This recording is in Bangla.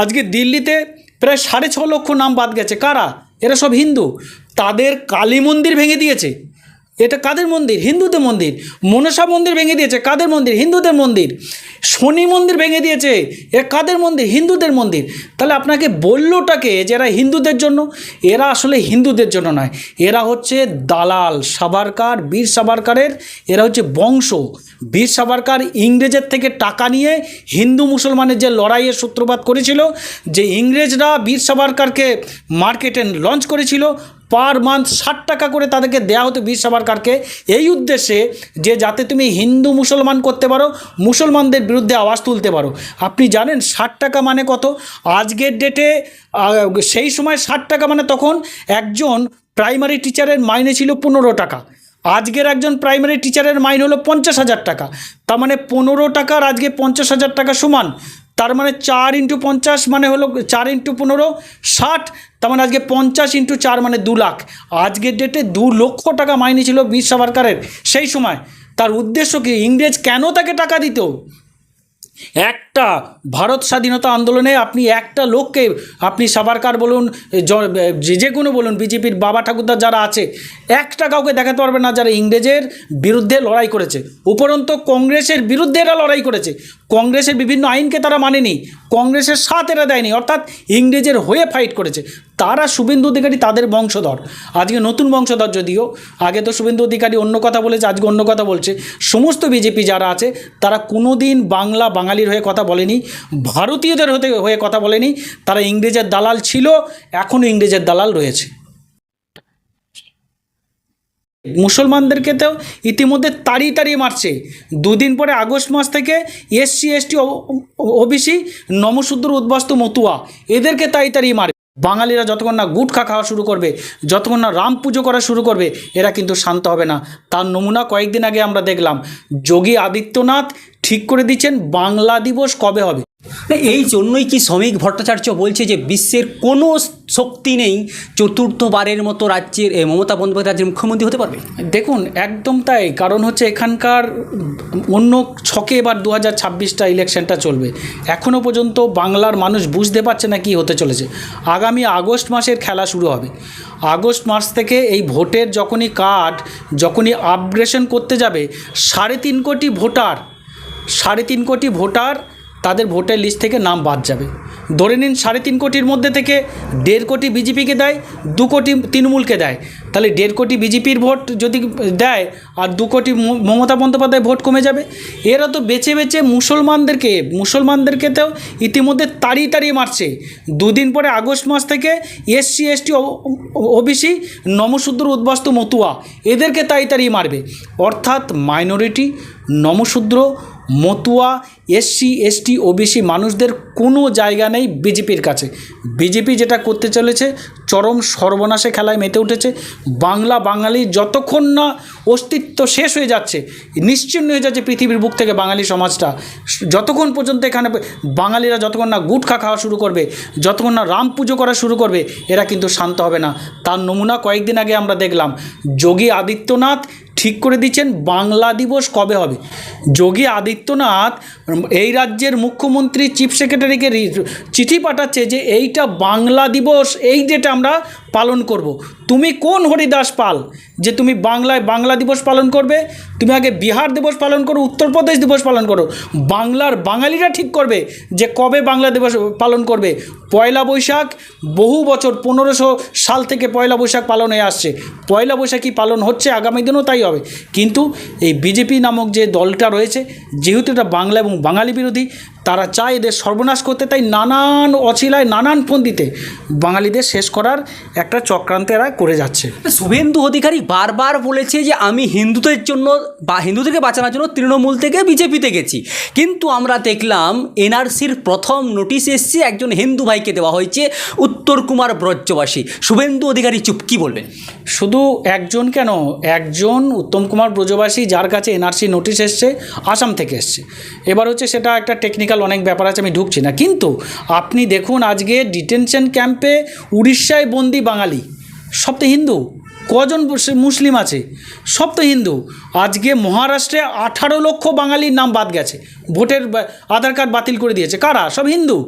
আজকে দিল্লিতে প্রায় সাড়ে ছ লক্ষ নাম বাদ গেছে। কারা? এরা সব হিন্দু। তাদের কালী মন্দির ভেঙে দিয়েছে। এটা কাদের মন্দির? হিন্দুদের মন্দির। মনসা মন্দির ভেঙে দিয়েছে। কাদের মন্দির? হিন্দুদের মন্দির। শনি মন্দির ভেঙে দিয়েছে। এ কাদের মন্দির? হিন্দুদের মন্দির। তাহলে আপনাকে বললোটাকে যে এরা হিন্দুদের জন্য, এরা আসলে হিন্দুদের জন্য নয়। এরা হচ্ছে দালাল সাভারকার, বীর সাভারকারের, এরা হচ্ছে বংশ। বীর সাভারকার ইংরেজের থেকে টাকা নিয়ে হিন্দু মুসলমানের যে লড়াইয়ের সূত্রপাত করেছিল, যে ইংরেজরা বীর সাভারকারকে মার্কেটে লঞ্চ করেছিল পার মান্থ ষাট টাকা করে তাদেরকে দেওয়া হতো বীর সাবারকারকে এই উদ্দেশ্যে যে যাতে তুমি হিন্দু মুসলমান করতে পারো, মুসলমানদের বিরুদ্ধে আওয়াজ তুলতে পারো। আপনি জানেন ষাট টাকা মানে কত? আজকের ডেটে সেই সময় ষাট টাকা মানে তখন একজন প্রাইমারি টিচারের মাইনে ছিল পনেরো টাকা। আজকের একজন প্রাইমারি টিচারের মাইন হলো পঞ্চাশ হাজার টাকা। তার মানে পনেরো টাকার আজকে পঞ্চাশ হাজার টাকা সমান। তার মানে চার ইন্টু পঞ্চাশ মানে হলো চার ইন্টু পনেরো, ষাট, তার মানে আজকে পঞ্চাশ ইন্টু চার মানে দু লাখ। আজকের ডেটে দু লক্ষ টাকা মাইনে ছিল বীর সাভারকারের। সেই সময় তার উদ্দেশ্য কি? ইংরেজ কেন তাকে টাকা দিত? একটা ভারত স্বাধীনতা আন্দোলনে আপনি একটা লোককে আপনি সাভারকার বলুন যে কোনো বলুন, বিজেপির বাবা ঠাকুরদার যারা আছে, একটা কাউকে দেখাতে পারবে না যারা ইংরেজের বিরুদ্ধে লড়াই করেছে। উপরন্ত কংগ্রেসের বিরুদ্ধে এরা লড়াই করেছে। কংগ্রেসের বিভিন্ন আইনকে তারা মানেনি, কংগ্রেসের সাথ এরা দেয়নি, অর্থাৎ ইংরেজের হয়ে ফাইট করেছে। তারা শুভেন্দু অধিকারী তাদের বংশধর। আজকে নতুন বংশধর যদিও, আগে তো শুভেন্দু অধিকারী অন্য কথা বলেছে, আজকে অন্য কথা বলছে। সমস্ত বিজেপি যারা আছে, তারা কোনো দিন বাংলা বাঙালির হয়ে কথা বলেনি, ভারতীয়দের হতে হয়ে কথা বলেনি, তারা ইংরেজের দালাল ছিল এখনও ইংরেজের দালাল রয়েছে। মুসলমানদেরকে তো ইতিমধ্যে তাড়িয়ে তাড়িয়ে মারছে। দুদিন পরে আগস্ট মাস থেকে এসসি, এসটি ওবিসি নমশূদ্র উদ্বাস্ত মতুয়া, এদেরকে তাড়িয়ে তাড়িয়ে মারে। বাঙালিরা যতক্ষণ না গুটখা খাওয়া শুরু করবে, যতক্ষণ না রাম পুজো করা শুরু করবে, এরা কিন্তু শান্ত হবে না। তার নমুনা কয়েকদিন আগে আমরা দেখলাম, যোগী আদিত্যনাথ ঠিক করে দিচ্ছেন, বাংলা দিবস কবে হবে? এই জন্যই কি শ্রমিক ভট্টাচার্য বলছে যে বিশ্বের কোনো শক্তি নেই চতুর্থবারের মতো রাজ্যের মমতা বন্দ্যোপাধ্যায় রাজ্যের মুখ্যমন্ত্রী হতে পারবে? দেখুন, একদম তাই। কারণ হচ্ছে এখানকার অন্য ছকে এবার দু হাজার ছাব্বিশটা ইলেকশনটা চলবে। এখনও পর্যন্ত বাংলার মানুষ বুঝতে পারছে না কি হতে চলেছে। আগামী আগস্ট মাসের খেলা শুরু হবে। আগস্ট মাস থেকে এই ভোটের যখনই কার্ড, যখনই আপগ্রেশন করতে যাবে, সাড়ে তিন কোটি ভোটার, সাড়ে তিন কোটি ভোটার তাদের ভোটার লিস্ট থেকে নাম বাদ যাবে। ধরে নিন সাড়ে তিন কোটির মধ্যে থেকে দেড় কোটি বিজেপিকে দেয়, দু কোটি তৃণমূলকে দেয়। তাহলে দেড় কোটি বিজেপির ভোট যদি দেয় আর দু কোটি মমতা বন্দ্যোপাধ্যায় ভোট কমে যাবে। এরা তো বেছে বেছে মুসলমানদেরকে মুসলমানদেরকে তো ইতিমধ্যে তাড়িয়ে তাড়িয়ে মারছে। দুদিন পরে আগস্ট মাস থেকে এসসি, এসটি ওবিসি নমশূদ্র উদ্বাস্তু মতুয়া, এদেরকে তাড়িয়ে তাড়িয়ে মারবে। অর্থাৎ minority Namasudra Matua SC ST OBC মানুষদের কোনো জায়গা নেই বিজেপির কাছে। বিজেপি যেটা করতে চলেছে চরম সর্বনাশে খেলায় মেতে উঠেছে। বাংলা বাঙালি যতক্ষণ না অস্তিত্ব শেষ হয়ে যাচ্ছে, নিশ্চিন্ন হয়ে যাচ্ছে পৃথিবীর বুক থেকে বাঙালি সমাজটা। যতক্ষণ পর্যন্ত এখানে বাঙালিরা যতক্ষণ না গুটখা খাওয়া শুরু করবে, যতক্ষণ না রাম পুজো করা শুরু করবে, এরা কিন্তু শান্ত হবে না। তার নমুনা কয়েকদিন আগে আমরা দেখলাম, যোগী আদিত্যনাথ ঠিক করে দিচ্ছেন বাংলা দিবস কবে হবে? যোগী আদিত্যনাথ এই রাজ্যের মুখ্যমন্ত্রী, চিফ সেক্রেটারিকে চিঠি পাঠাচ্ছে যে এইটা বাংলা দিবস, এই ডেটে আমরা পালন করব। তুমি কোন হরিদাস পাল? যে তুমি বাংলায় বাংলা দিবস পালন করবে, তুমি আগে বিহার দিবস পালন করো, উত্তরপ্রদেশ দিবস পালন করো। বাংলার বাঙালিরা ঠিক করবে যে কবে বাংলা দিবস পালন করবে। পয়লা বৈশাখ বহু বছর, পনেরোশো সাল থেকে পয়লা বৈশাখ পালন হয়ে আসছে। পয়লা বৈশাখী পালন হচ্ছে, আগামী দিনও তাই হবে। কিন্তু এই বিজেপি নামক যে দলটা রয়েছে, যেহেতু এটা বাংলা এবং বাঙালি বিরোধী, তারা চায় এদের সর্বনাশ করতে। তাই নানান অছিলায়, নানান পন্থীতে বাঙালিদের শেষ করার একটা চক্রান্ত এরা করে যাচ্ছে। শুভেন্দু অধিকারী বারবার বলেছে যে আমি হিন্দুদের জন্য বা হিন্দুদেরকে বাঁচানোর জন্য তৃণমূল থেকে বিজেপিতে গেছি। কিন্তু আমরা দেখলাম এনআরসির প্রথম নোটিশ এসছে একজন হিন্দু ভাইকে দেওয়া হয়েছে উত্তর কুমার ব্রজবাসী। শুভেন্দু অধিকারী চুপ কি বলবেন? শুধু একজন কেন? একজন উত্তম কুমার ব্রজবাসী যার কাছে এনআরসি নোটিশ এসছে আসাম থেকে এসছে। এবার হচ্ছে সেটা একটা টেকনিক্যাল অনেক ব্যাপার আছে আমি ঢুকছি না। কিন্তু আপনি দেখুন আজকে ডিটেনশন ক্যাম্পে উড়িষ্যায় বন্দি বাঙালি। সব তো হিন্দু। কজন মুসলিম আছে? সব তো হিন্দু। আজকে মহারাষ্ট্রে আঠারো লক্ষ বাঙালির নাম বাদ গেছে। ভোটের আধার কার্ড বাতিল করে দিয়েছে। কারা? সব হিন্দু।